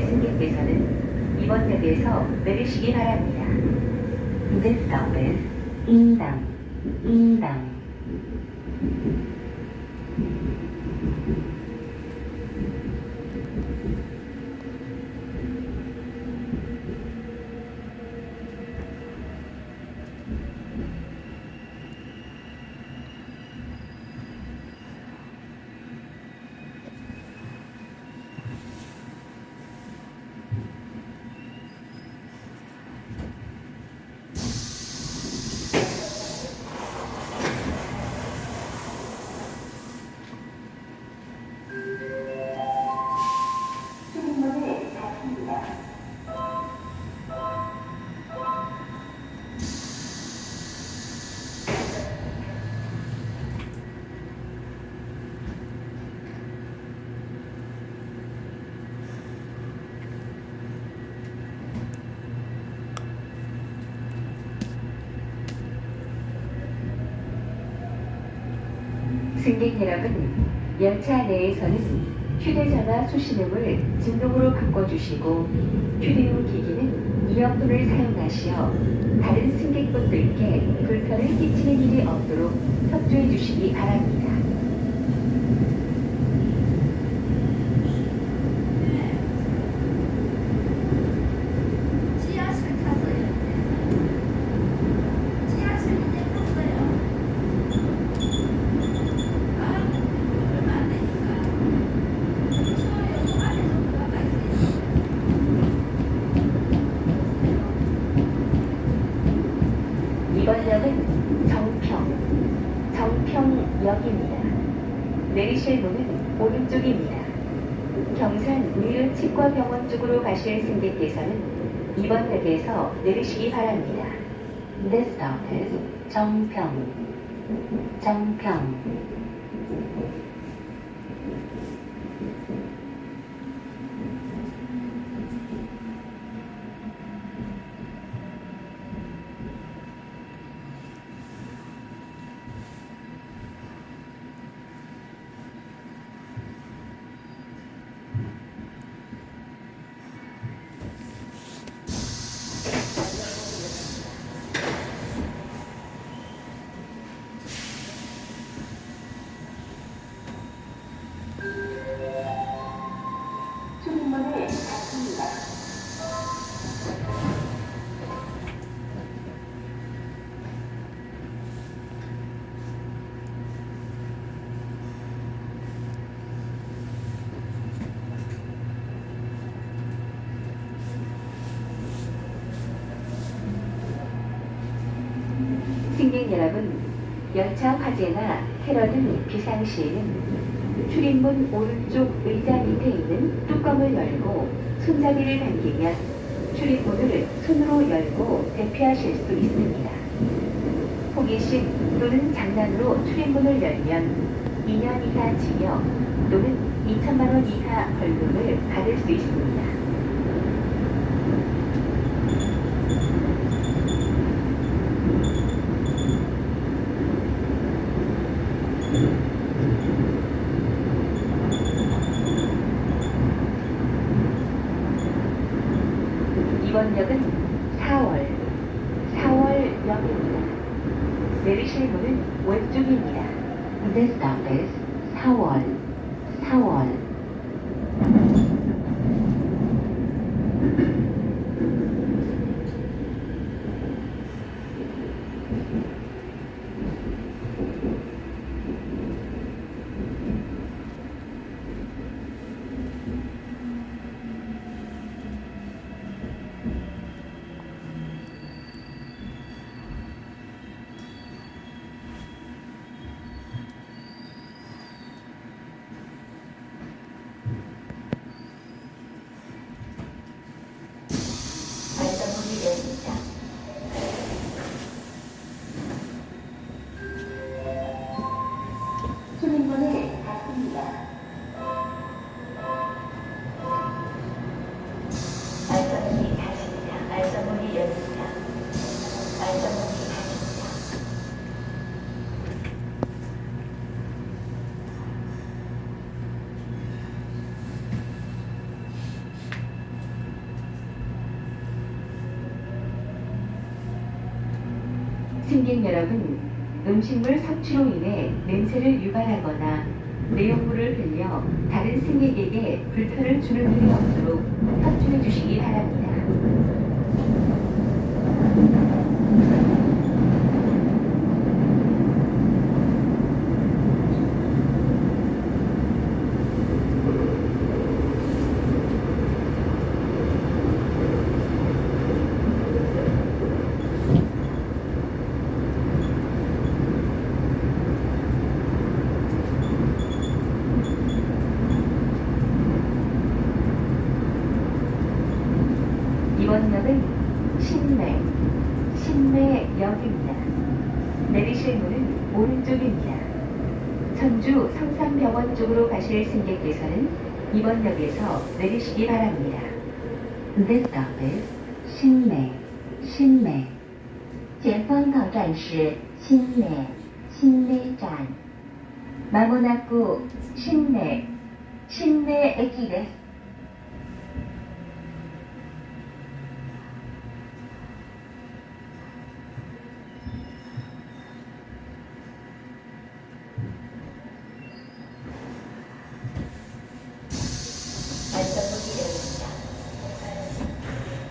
승객께서는 이번 역에서 내리시기 바랍니다. This stop is 인당, 인당. 승객 여러분, 열차 내에서는 휴대전화 수신음을 진동으로 바꿔주시고 휴대 후 기기는 이어폰을 사용하시어 다른 승객분들께 불편을 끼치는 일이 없도록 협조해 주시기 바랍니다. 지하실 탔어요. 지하실 이제 탔어요. 아, 얼마 안 되니까. 추워요. 안에 좀 들어가 있어요. 이번 역은 정평, 정평역입니다. 내리실 문은 오른쪽입니다. 경산 의료치과병원 쪽으로 가실 승객께서는 이번 역에서 내리시기 바랍니다. This stop is 정평, 정평. 승객 여러분, 열차 화재나 테러 등 비상 시에는 출입문 오른쪽 의자 밑에 있는 뚜껑을 열고 손잡이를 당기면 출입문을 손으로 열고 대피하실 수 있습니다. 호기심 또는 장난으로 출입문을 열면 2년 이하 징역 또는 2천만 원 이하 벌금을 받을 수 있습니다. 이번 역은 4월, 4월역입니다. 내리실 문은 왼쪽입니다. This stop is 4월, 4월. 승객 여러분, 음식물 섭취로 인해 냄새를 유발하거나 내용물을 흘려 다른 승객에게 불편을 주는 일이 없도록 협조해 주시기 바랍니다. 이번 역은 신내, 신내 역입니다. 내리실 문은 오른쪽입니다. 천주 성산병원 쪽으로 가실 승객께서는 이번 역에서 내리시기 바랍니다. This stop is 신내, 신내. 前方到站是新内新内站。まもなく新内新内駅です。